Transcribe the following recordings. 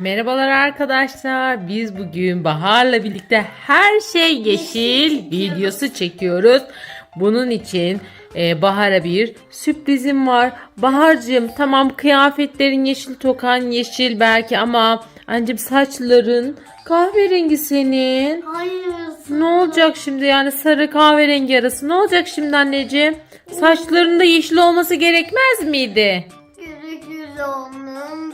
Merhabalar arkadaşlar. Biz bugün Bahar'la birlikte her şey yeşil videosu çekiyoruz. Bunun için e, Bahar'a bir sürprizim var. Bahar'cığım tamam kıyafetlerin yeşil, tokan yeşil belki ama anneciğim saçların kahverengi senin. Hayır. Ne olacak şimdi yani sarı kahverengi arası ne olacak şimdi anneciğim? Saçlarında yeşil olması gerekmez miydi? Gerekir onun.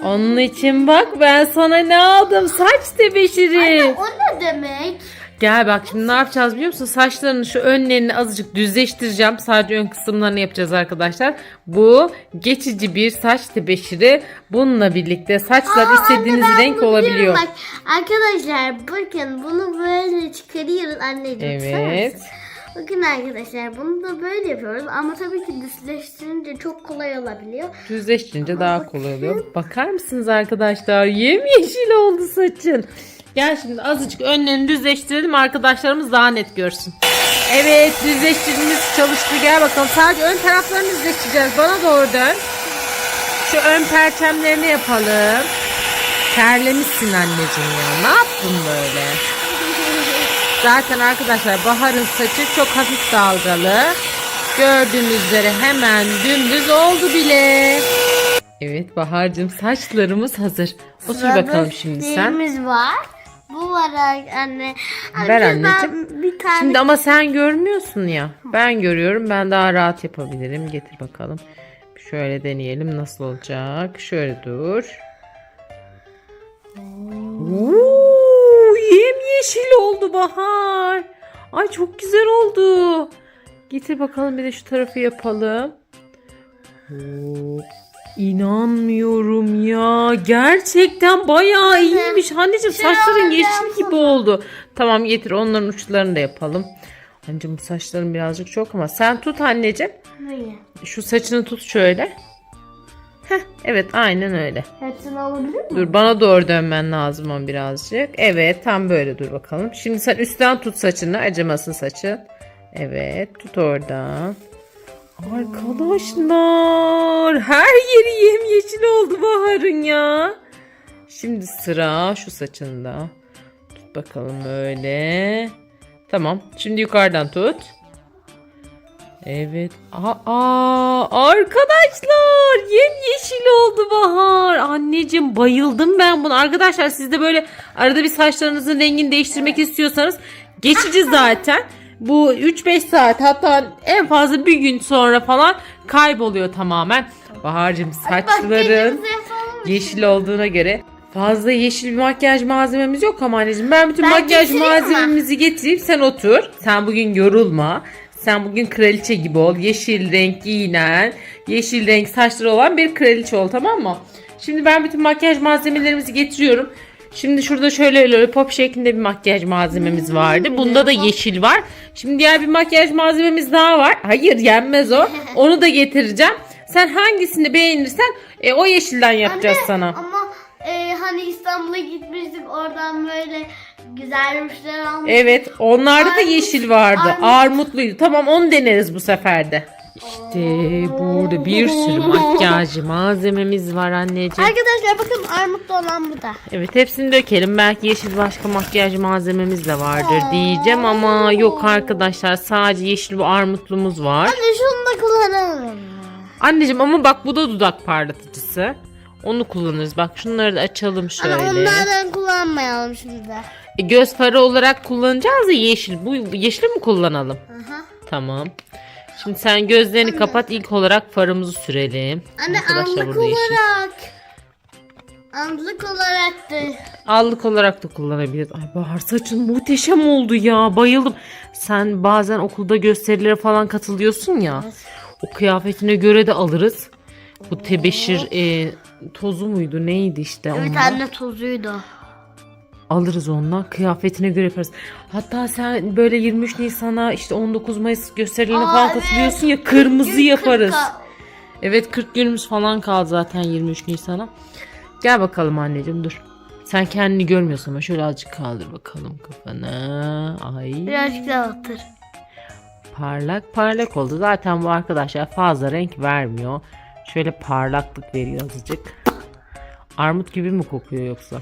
Onun için bak ben sana ne aldım? Saç tebeşiri. O ne demek? Gel bak şimdi ne yapacağız biliyor musun? Saçlarını şu önlerini azıcık düzleştireceğim. Sadece ön kısımlarını yapacağız arkadaşlar. Bu geçici bir saç tebeşiri. Bununla birlikte saçlar Aa, istediğiniz anne, ben renk bunu olabiliyor. biliyorum. Bak arkadaşlar bakın bunu böyle çıkarıyoruz anneciğim. Evet. mısın? Bakın arkadaşlar bunu da böyle yapıyoruz ama tabii ki düzleştirince çok kolay olabiliyor. Düzleştirince daha kolay oluyor. Bakar mısınız arkadaşlar? Yemyeşil oldu saçın. Gel şimdi azıcık önlerini düzleştirelim arkadaşlarımız daha net görsün. Evet düzleştirdiğimiz çalıştı. Gel bakalım. Sadece ön taraflarını düzleştireceğiz. Bana doğru dön. Şu ön perçemlerini yapalım. Terlemişsin anneciğim ya. Ne yaptın böyle? Zaten arkadaşlar Bahar'ın saçı çok hafif dalgalı. Gördüğünüz üzere hemen dümdüz oldu bile. Evet Bahar'cığım saçlarımız hazır. Otur Sırada bakalım şimdi sen. var. Bu var anne. Anne, Ver anneciğim. Bir tane Şimdi ama sen görmüyorsun ya. Ben görüyorum. Ben daha rahat yapabilirim. Getir bakalım. Şöyle deneyelim nasıl olacak. Şöyle dur. Oo, oldu Bahar. Ay çok güzel oldu. Getir bakalım bir de şu tarafı yapalım. İnanmıyorum ya. Gerçekten bayağı iyiymiş. Anneciğim saçların yeşil gibi oldu. Tamam getir onların uçlarını da yapalım. Anneciğim bu saçların birazcık çok ama sen tut anneciğim. Şu saçını tut şöyle. Heh, evet aynen öyle. Hepsini alabilir miyim? Dur bana doğru dönmen lazım ama birazcık. Evet tam böyle dur bakalım. Şimdi sen üstten tut saçını acımasın saçın. Evet tut oradan. Arkadaşlar her yeri yemyeşil oldu Bahar'ın ya. Şimdi sıra şu saçında. Tut bakalım öyle. Tamam şimdi yukarıdan tut. Evet. Aa, arkadaşlar yemyeşil oldu Bahar. Anneciğim bayıldım ben buna. Arkadaşlar siz de böyle arada bir saçlarınızın rengini değiştirmek istiyorsanız geçici zaten. Bu 3-5 saat hatta en fazla bir gün sonra falan kayboluyor tamamen. Bahar'cığım saçların yeşil olduğuna göre fazla yeşil bir makyaj malzememiz yok ama anneciğim. Ben bütün Ben makyaj getireyim mi? malzememizi getireyim sen otur. Sen bugün yorulma. Sen bugün kraliçe gibi ol. Yeşil renk giyinen, yeşil renk saçları olan bir kraliçe ol tamam mı? Şimdi ben bütün makyaj malzemelerimizi getiriyorum. Şimdi şurada şöyle lollipop şeklinde bir makyaj malzememiz vardı. Bunda da yeşil var. Şimdi diğer bir makyaj malzememiz daha var. Hayır yenmez o. Onu da getireceğim. Sen hangisini beğenirsen e, o yeşilden yapacağız Anne, sana. Ama e, hani İstanbul'a gitmiştik oradan böyle güzel rujlar almıştık. Evet onlarda da yeşil vardı. armut. Armutluydu. Tamam onu deneriz bu sefer de. İşte burada bir sürü makyaj malzememiz var anneciğim. Arkadaşlar bakın armutlu olan bu da. Evet hepsini dökelim. Belki yeşil başka makyaj malzememiz de vardır diyeceğim ama yok arkadaşlar sadece yeşil bu armutlumuz var. Anne şunu da kullanalım. Anneciğim ama bak bu da dudak parlatıcısı. Onu kullanırız. Bak şunları da açalım şöyle. Ama onlardan kullanmayalım şimdi. E, göz farı olarak kullanacağız ya yeşil. Bu yeşili mi kullanalım? Aha. Tamam. Şimdi sen gözlerini kapat. İlk olarak farımızı sürelim. Anne Arkadaşlar anlık burada yeşil. olarak. Anlık olarak da. Allık olarak da kullanabiliriz. Ay Bahar saçın muhteşem oldu ya. Bayıldım. Sen bazen okulda gösterilere falan katılıyorsun ya. O kıyafetine göre de alırız. Bu tebeşir e, tozu muydu neydi işte Evet onlar. anne tozuydu. Alırız ondan kıyafetine göre yaparız. Hatta sen böyle 23 Nisan'a işte 19 Mayıs gösterilerine Aa, falan evet. katılıyorsun ya kırmızı Gün yaparız. kırka- Evet 40 günümüz falan kaldı zaten 23 Nisan'a. Gel bakalım anneciğim dur. Sen kendini görmüyorsun ama şöyle azıcık kaldır bakalım kafanı. Ay Birazcık daha otur. parlak parlak oldu. Zaten bu arkadaşlar fazla renk vermiyor. Şöyle parlaklık veriyor azıcık. Armut gibi mi kokuyor yoksa?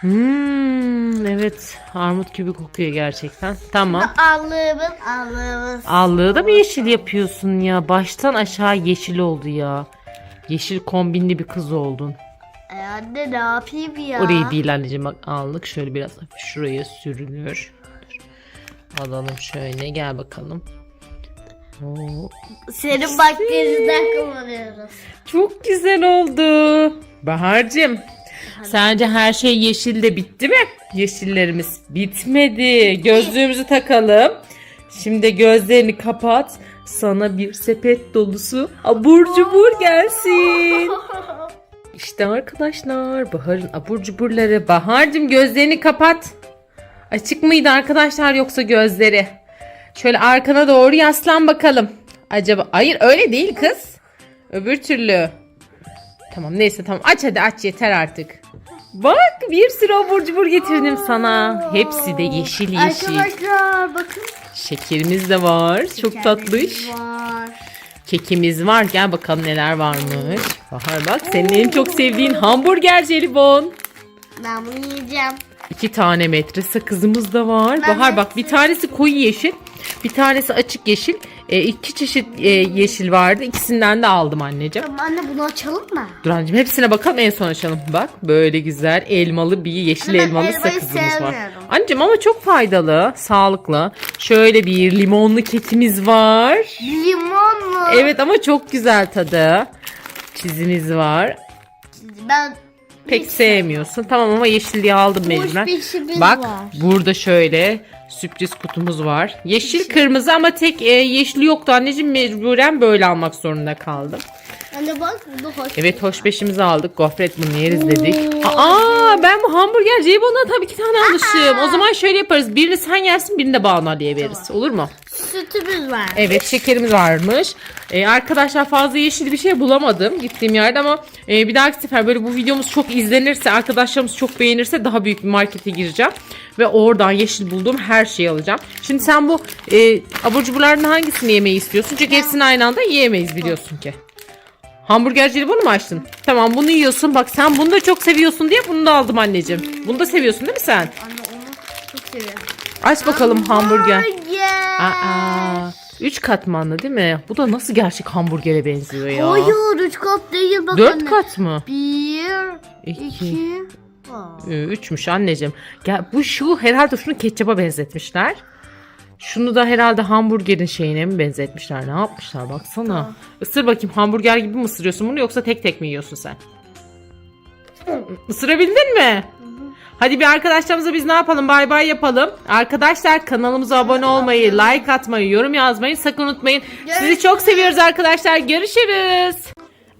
Hmm, evet armut gibi kokuyor gerçekten. Tamam. Allığımız allığımız. Allığı da mı yeşil yapıyorsun ya? Baştan aşağı yeşil oldu ya. Yeşil kombinli bir kız oldun. Ay anne ne yapayım ya? Orayı değil anneciğim bak allık şöyle biraz şuraya sürülür. Dur. Alalım şöyle gel bakalım. Oo, Senin bakterinden kullanıyoruz. çok güzel oldu. Bahar'cığım sence her şey yeşilde bitti mi? Yeşillerimiz bitmedi. Gözlüğümüzü takalım. Şimdi gözlerini kapat. Sana bir sepet dolusu abur cubur gelsin. İşte arkadaşlar Bahar'ın abur cuburları. Bahar'cığım gözlerini kapat. Açık mıydı arkadaşlar yoksa gözleri? Şöyle arkana doğru yaslan bakalım. Acaba hayır öyle değil kız. Öbür türlü. Tamam neyse tamam aç hadi aç yeter artık. Bak bir sürü abur cubur getirdim sana. Hepsi de yeşil yeşil. Arkadaşlar bakın. Şekerimiz de var. Çok tatlış. Var. Kekimiz var. Gel bakalım neler varmış. Bahar bak senin en çok sevdiğin hamburger jelibon. Ben bunu yiyeceğim. İki tane metre sakızımız da var. Bahar bak bir tanesi koyu yeşil. Bir tanesi açık yeşil. E, iki çeşit e, yeşil vardı. İkisinden de aldım anneciğim. Tamam anne bunu açalım mı? Dur anneciğim hepsine bakalım en son açalım. Bak böyle güzel elmalı bir yeşil Ben elmalı elmayı sakızımız var. sevmiyorum. Anneciğim ama çok faydalı, sağlıklı. Şöyle bir limonlu kekimiz var. Limon mu? Evet ama çok güzel tadı. Çizimiz var. Ben Pek sevmiyorsun. Tamam ama yeşilliği aldım mecburen. bir Bak var. burada şöyle sürpriz kutumuz var. Yeşil kırmızı ama tek e, yeşili yoktu anneciğim mecburen böyle almak zorunda kaldım. Anne bak bu da hoş. Evet hoş beşimizi aldık. Gofret bunu yeriz dedik. Aa ben bu hamburger jelibondan tabii iki tane almışım. O zaman şöyle yaparız. Birini sen yersin birini de Banu Ali'ye veririz. Olur mu? Sütümüz var. Evet şekerimiz varmış. Ee, arkadaşlar fazla yeşil bir şey bulamadım gittiğim yerde ama e, bir dahaki sefer böyle bu videomuz çok izlenirse arkadaşlarımız çok beğenirse daha büyük bir markete gireceğim. Ve oradan yeşil bulduğum her şeyi alacağım. Şimdi sen bu e, abur cuburlardan hangisini yemeyi istiyorsun? Çünkü hepsini aynı anda yiyemeyiz biliyorsun ki. Hamburger jelibonu mu açtın? Tamam bunu yiyorsun. Bak sen bunu da çok seviyorsun diye bunu da aldım anneciğim. Bunu da seviyorsun değil mi sen? Anne onu çok seviyorum. Aç bakalım hamburger. Aa, üç katmanlı değil mi? Bu da nasıl gerçek hamburgere benziyor ya? Hayır üç kat değil bak Dört anne. kat mı? Bir, İki. iki. Üçmüş anneciğim. Gel, bu şu herhalde şunu ketçaba benzetmişler. Şunu da herhalde hamburgerin şeyine mi benzetmişler? Ne yapmışlar baksana. Isır bakayım hamburger gibi mi ısırıyorsun bunu yoksa tek tek mi yiyorsun sen? Isırabildin mi? Hadi bir arkadaşlarımıza biz ne yapalım? Bay bay yapalım. Arkadaşlar kanalımıza abone olmayı, like atmayı, yorum yazmayı sakın unutmayın. Sizi çok seviyoruz arkadaşlar. Görüşürüz.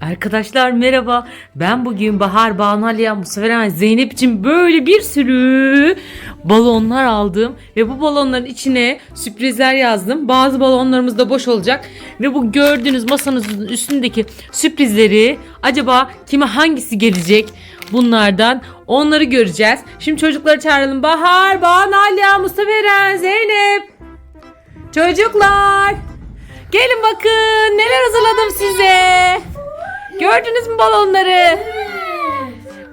Arkadaşlar merhaba. Ben bugün Bahar Banalya Mustafa Zeynep için böyle bir sürü balonlar aldım. Ve bu balonların içine sürprizler yazdım. Bazı balonlarımız da boş olacak. Ve bu gördüğünüz masanızın üstündeki sürprizleri acaba kime hangisi gelecek? Bunlardan onları göreceğiz. Şimdi çocukları çağıralım. Bahar, Banalya, Mustafa Eren, Zeynep. Çocuklar. Gelin bakın neler hazırladım size. Gördünüz mü balonları?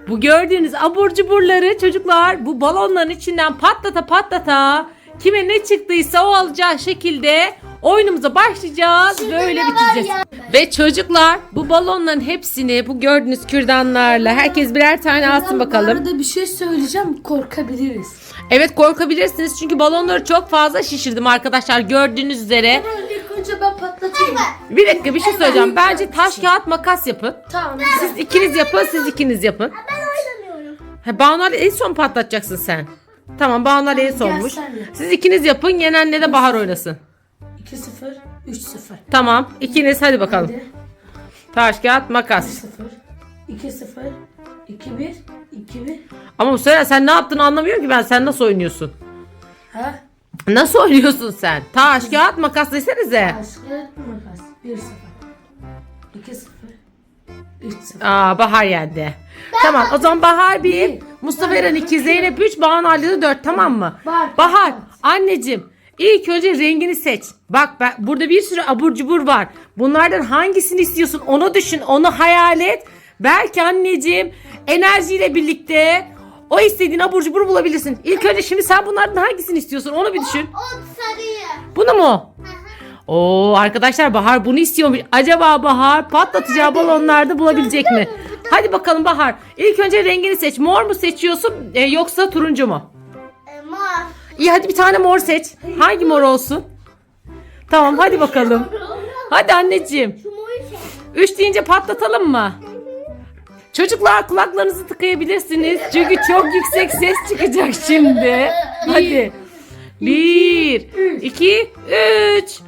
Bu gördüğünüz abur cuburları çocuklar bu balonların içinden patlata patlata kime ne çıktıysa o alacağı şekilde oyunumuza başlayacağız. Böyle bitireceğiz. Ve çocuklar bu balonların hepsini bu gördüğünüz kürdanlarla herkes birer tane alsın bakalım. arada bir şey söyleyeceğim korkabiliriz. Evet korkabilirsiniz çünkü balonları çok fazla şişirdim arkadaşlar gördüğünüz üzere. İlk önce ben. Bir dakika bir şey söyleyeceğim. Bence taş kağıt makas yapın. Tamam. Siz ikiniz yapın, siz ikiniz yapın. Ben oynamıyorum. Ha, Banu Ali en son patlatacaksın sen. Tamam Banu Ali en sonmuş. yap. Siz ikiniz yapın, yenenle de Bahar oynasın. 2-0, 3-0. Tamam, ikiniz hadi bakalım. Hadi. Taş kağıt makas. 1-0, 2-0, 2-1, 2-1. Ama bu sefer sen ne yaptığını anlamıyorum ki ben. Sen nasıl oynuyorsun? Ha? Nasıl oynuyorsun sen? Taş kağıt makas desenize. Taş, kağıt, makas. 1-0, 2-0, 3-0. Aa Bahar yendi. Tamam o zaman Bahar bir, Mustafa Eren 2, Zeynep 3, Banu Ali de 4 tamam mı? Bahar, Bahar anneciğim ilk önce rengini seç. Bak ben, burada bir sürü abur cubur var. Bunlardan hangisini istiyorsun onu düşün onu hayal et. Belki anneciğim enerjiyle birlikte o istediğin abur cubur bulabilirsin. İlk önce şimdi sen bunlardan hangisini istiyorsun onu bir düşün. O sarıyı. Bunu mu? Oo arkadaşlar Bahar bunu istiyormuş. Acaba Bahar patlatacağı balonlarda bulabilecek mi? Hadi bakalım Bahar. İlk önce rengini seç. Mor mu seçiyorsun e, yoksa turuncu mu? E, mor. İyi hadi bir tane mor seç. Hangi mor olsun? Tamam hadi bakalım. Hadi anneciğim. Üç deyince patlatalım mı? Çocuklar kulaklarınızı tıkayabilirsiniz. Çünkü çok yüksek ses çıkacak şimdi. Hadi. Bir, iki, üç.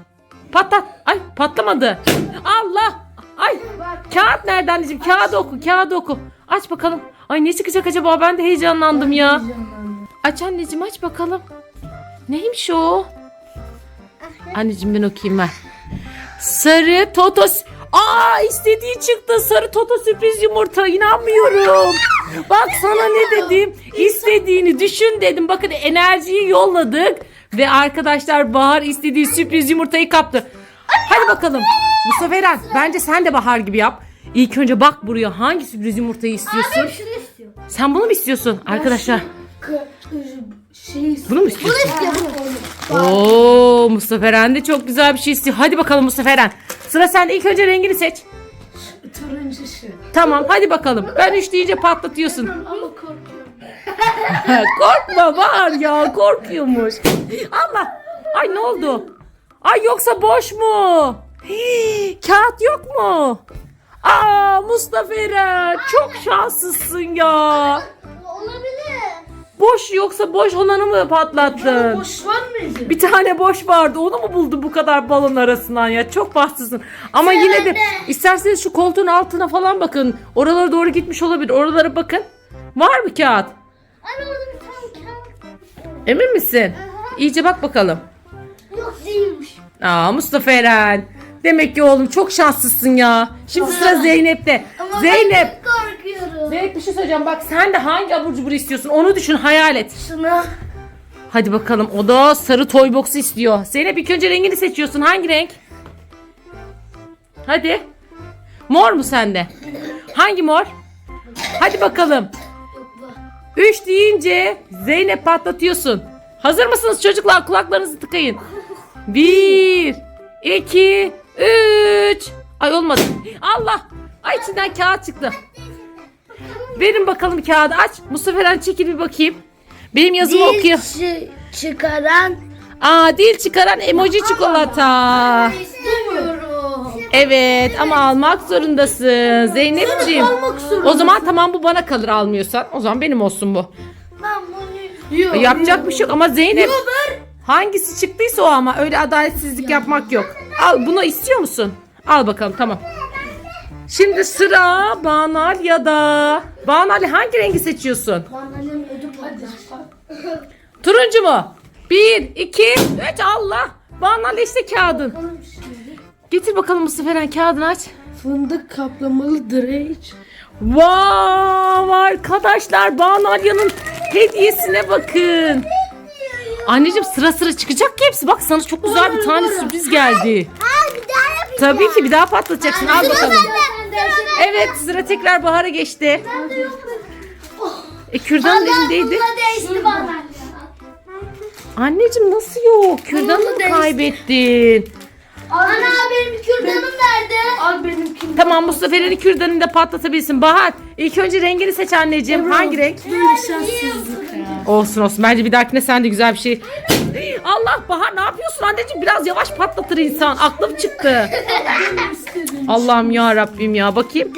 Patlat. Ay patlamadı. Allah. Ay. Kağıt nerede anneciğim? Kağıdı oku, kağıdı oku. Aç bakalım. Ay ne çıkacak acaba? Ben de heyecanlandım ya. Aç anneciğim aç bakalım. Neymiş o? Anneciğim ben okuyayım ben. Sarı totos. Aa istediği çıktı. Sarı toto sürpriz yumurta. İnanmıyorum. Bak sana ne dedim? İstediğini düşün dedim. Bakın enerjiyi yolladık. Ve arkadaşlar Bahar istediği sürpriz yumurtayı kaptı. Hadi bakalım. Mustafa Eren bence sen de Bahar gibi yap. İlk önce bak buraya hangi sürpriz yumurtayı istiyorsun? Şunu istiyorum. Sen bunu mu istiyorsun arkadaşlar? Şey Bunu mu istiyorsun? Bunu Oo Mustafa Eren de çok güzel bir şey istiyor. Hadi bakalım Mustafa Eren. Sıra sende ilk önce rengini seç. Turuncu şu. Tamam hadi bakalım. Ben üç deyince patlatıyorsun. Ama. Korkma var ya korkuyormuş. Allah. Ay ne oldu? Ay yoksa boş mu? Hii, kağıt yok mu? Aa Mustafa Eren çok şanslısın ya. Olabilir. Boş yoksa boş olanı mı patlattın? Boş var mıydı? Bir tane boş vardı. Onu mu buldun bu kadar balon arasından ya? Çok bahtsızsın. Ama yine de isterseniz şu koltuğun altına falan bakın. Oralara doğru gitmiş olabilir. Oralara bakın. Var mı kağıt? Anne orada bir tane kağıt. Emin misin? İyice bak bakalım. Yok değilmiş. Aa Mustafa Eren. Demek ki oğlum çok şanslısın ya. Şimdi sıra Zeynep'te. Ama Zeynep. ben çok korkuyorum. Zeynep bir şey söyleyeceğim. Bak sen de hangi abur cubur istiyorsun? Onu düşün, hayal et. Şuna. Hadi bakalım. O da sarı toy box'u istiyor. Zeynep ilk önce rengini seçiyorsun. Hangi renk? Hadi. Mor mu sende? Hangi mor? Hadi bakalım. Üç deyince Zeynep patlatıyorsun. Hazır mısınız çocuklar? Kulaklarınızı tıkayın. Bir, iki, üç. Ay olmadı. Allah. Ay içinden kağıt çıktı. Verin bakalım kağıdı aç. Mustafa Eren çekil bir bakayım. Benim yazımı okuyor. çıkaran. Aa dil çıkaran emoji çikolata. Evet ama almak zorundasın Zeynepciğim. Almak zorundasın. O zaman tamam bu bana kalır almıyorsan. O zaman benim olsun bu. Ben bunu Yok. Yapacak bir şey yok ama Zeynep Yok ver. hangisi çıktıysa o ama öyle adaletsizlik yapmak yok. Al bunu istiyor musun? Al bakalım tamam. Şimdi sıra Banalya'da. Banalya hangi rengi seçiyorsun? Annem ödü. Turuncu mu? Bir, iki, üç Allah. Banalya işte kağıdın. Getir bakalım Mustafa Eren kağıdını aç. Fındık kaplamalı direç. Wow arkadaşlar Banalya'nın hediyesine bakın. Anneciğim sıra sıra çıkacak ki hepsi. Bak sana çok güzel bir tane sürpriz geldi. Bir daha. Tabii ki bir daha patlatacaksın. Al bakalım. Evet sıra tekrar Bahar'a geçti. E kürdanın elindeydi. Anneciğim nasıl yok? Kürdanını kaybettin. Ana benim kürdanım nerede? Al benimkini. Tamam Mustafa Eren'in kürdanını da patlatabilirsin. Bahar ilk önce rengini seç anneciğim. Hangi renk? Böyle şanssızlık ya. Olsun olsun. Bence bir dahakine sen de güzel bir şey. Allah Bahar ne yapıyorsun anneciğim? Biraz yavaş patlatır insan. Aklım çıktı. Benim istediğim. Allah'ım ya Rabbim ya. Bakayım.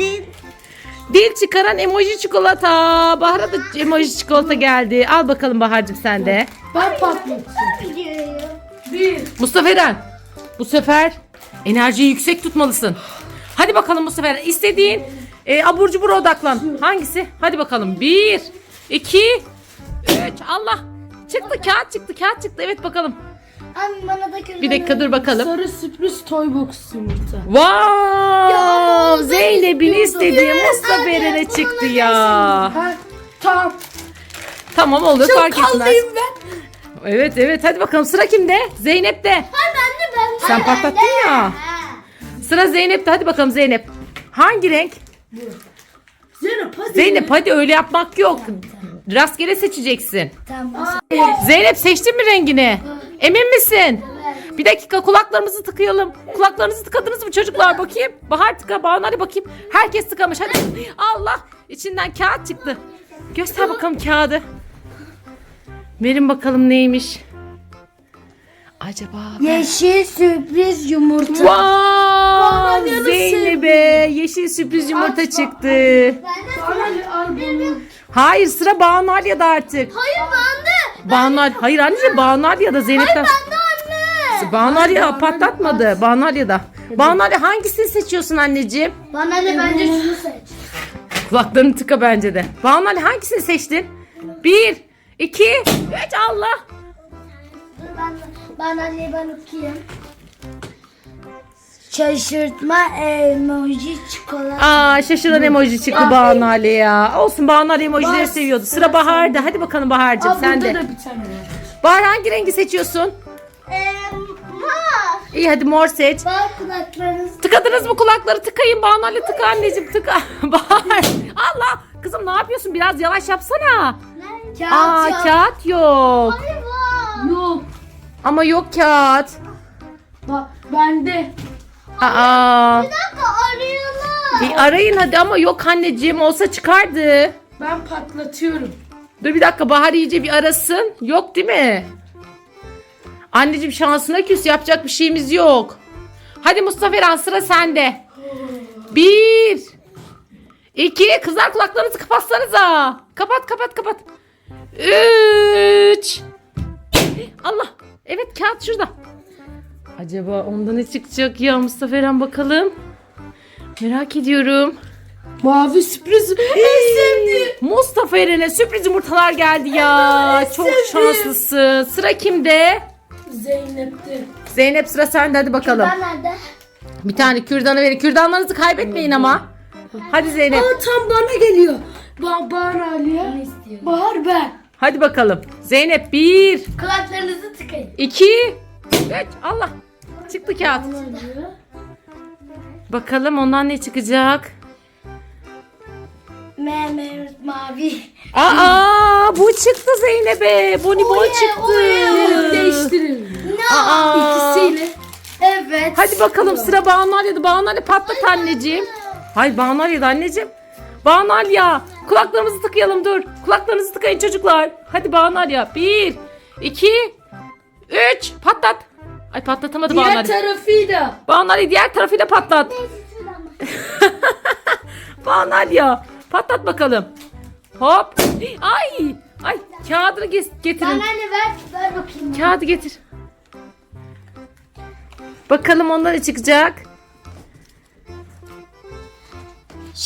Dil çıkaran emoji çikolata. Bahar'a da emoji çikolata geldi. Al bakalım Bahar'cığım sen de. Ben patlatacağım. Bir. Mustafa Eren. Bu sefer enerjiyi yüksek tutmalısın. Hadi bakalım Mustafa Eren. İstediğin e, abur cubura odaklan. Hangisi? Hadi bakalım. Bir, iki, üç. Allah. Çıktı kağıt çıktı kağıt çıktı. Evet bakalım. Anne bana da. Bir dakika dur bakalım. Sarı sürpriz toy box yumurta. Wow! Zeynep'in istediği Mustafa Eren'e çıktı ya. Ha, tamam. Tamam olur fark etmez. Kaldayım ben. Evet evet hadi bakalım sıra kimde? Zeynep'te. Ha ben de ben. Sen Ha, patlattın bende. ya. Ha. Sıra Zeynep'te hadi bakalım Zeynep. Hangi renk? Zeynep hadi. Zeynep hadi öyle yapmak yok. Rastgele seçeceksin. Tamam. Zeynep seçtin mi rengini? Emin misin? Bir dakika kulaklarımızı tıkayalım. Kulaklarınızı tıkadınız mı çocuklar bakayım? Bahar tıka, Banu hadi bakayım. Herkes tıkamış hadi. Allah içinden kağıt çıktı. Göster bakalım kağıdı. Verin bakalım neymiş. Acaba Yeşil sürpriz yumurta. Vay Zeynep'e yeşil sürpriz yumurta çıktı. Al bunu. Hayır sıra Banu Alya'da artık. Hayır bende. Banu Al- Hayır anneciğim Banu Alya'da Zeynep'ten. Bende anne. Banu Alya patlatmadı. Banu Alya'da. Banu Alya hangisini seçiyorsun anneciğim? Bana ne bence şunu seç. Kulaklarını tıka bence de. Banu Alya hangisini seçtin? Bir, iki, üç Allah. Ben, ben anneyi ben okuyayım. Şaşırtma emoji çikolata. Aa şaşıran emoji çıktı Banu Alya ya. Olsun Banu Alya emojileri seviyordu. Sıra Bahar'da. Hadi bakalım Bahar'cığım sen de. da bir tane. Bahar hangi rengi seçiyorsun? Eee mor. İyi hadi mor seç. Bak kulaklarınız. Tıkadınız mı kulakları? Tıkayın Banu Alya tıka anneciğim tıka. Bahar. Allah. Kızım ne yapıyorsun? Biraz yavaş yapsana. Kağıt Aa yok. kağıt yok. Yok. Ama yok kağıt. Bak bende. Aa. Bir dakika arayalım. Bir arayın hadi ama yok anneciğim olsa çıkardı. Ben patlatıyorum. Dur bir dakika Bahar iyice bir arasın. Yok değil mi? Anneciğim şansına küs yapacak bir şeyimiz yok. Hadi Mustafa Eren sıra sende. Bir. iki Kızlar kulaklarınızı kapatsanıza. Kapat kapat kapat. Üç. Allah. Evet kağıt şurada. Acaba onda ne çıkacak ya Mustafa Eren bakalım. Merak ediyorum. Mavi sürpriz. En sevdiğim. Mustafa Eren'e sürpriz yumurtalar geldi ya. Çok şanslısın. Sıra kimde? Zeynep'te. Zeynep sıra sende hadi bakalım. Ben nerede? Bir tane kürdanı verin. Kürdanlarınızı kaybetmeyin ama. Hadi Zeynep. Aa tam bana geliyor. Ba Bahar Aliye. Bahar ben. Hadi bakalım. Zeynep bir, Kulaklarınızı tıkayın. iki, üç. Allah. Çıktı kağıt. Bakalım ondan ne çıkacak? Mehmet mavi. Aa bu çıktı Zeynep'e. Bonibon çıktı. Değiştirelim. Aa. İkisiyle. Evet. Hadi bakalım sıra Banu Alya'da. Banu Alya patlat anneciğim. Hayır Banu Alya'da anneciğim. Banu Alya. Kulaklarımızı tıkayalım dur. Kulaklarınızı tıkayın çocuklar. Hadi Banu Alya. Bir, iki, üç. Patlat. Ay patlatamadı Banu Diğer Alya. tarafıyla. Banu Alya diğer tarafıyla patlat. Banu Alya. Patlat bakalım. Hop. Ay. Ay kağıdını ge- getirin. Bana ne ver? Ver bakayım. Kağıdı getir. Bakalım ondan ne çıkacak.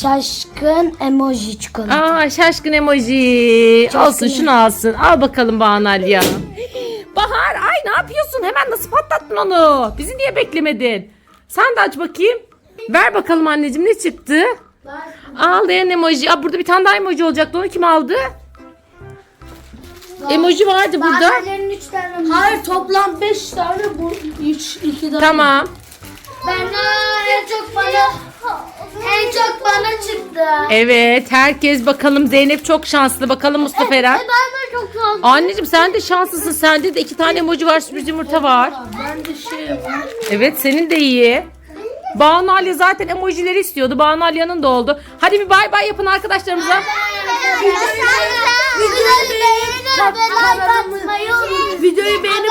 Şaşkın emoji çikolata. Aa şaşkın emoji. Olsun şunu alsın. Al bakalım ya. Bahar ay ne yapıyorsun? Hemen nasıl patlattın onu? Bizi niye beklemedin? Sen de aç bakayım. Ver bakalım anneciğim ne çıktı? Ağlayan emoji. Aa, burada bir tane daha emoji olacaktı. Onu kim aldı? Emoji vardı burada. Bahanenin üç tane mi? Hayır toplam 5 tane bu 3 2 tane. Tamam. Ben en çok bana en çok bana çıktı. Evet herkes bakalım Zeynep çok şanslı. Bakalım Mustafa Eren. E, ben de çok şanslıyım. Anneciğim sen de şanslısın. Sende de iki tane emoji var. Sürpriz yumurta var. Ben de şey var. Evet senin de iyi. Banu Alya zaten emojileri istiyordu. Banu Alya'nın da oldu. Hadi bir bay bay yapın arkadaşlarımıza. Videoyu beğenin ve like atmayı unutmayın. Videoyu beğenip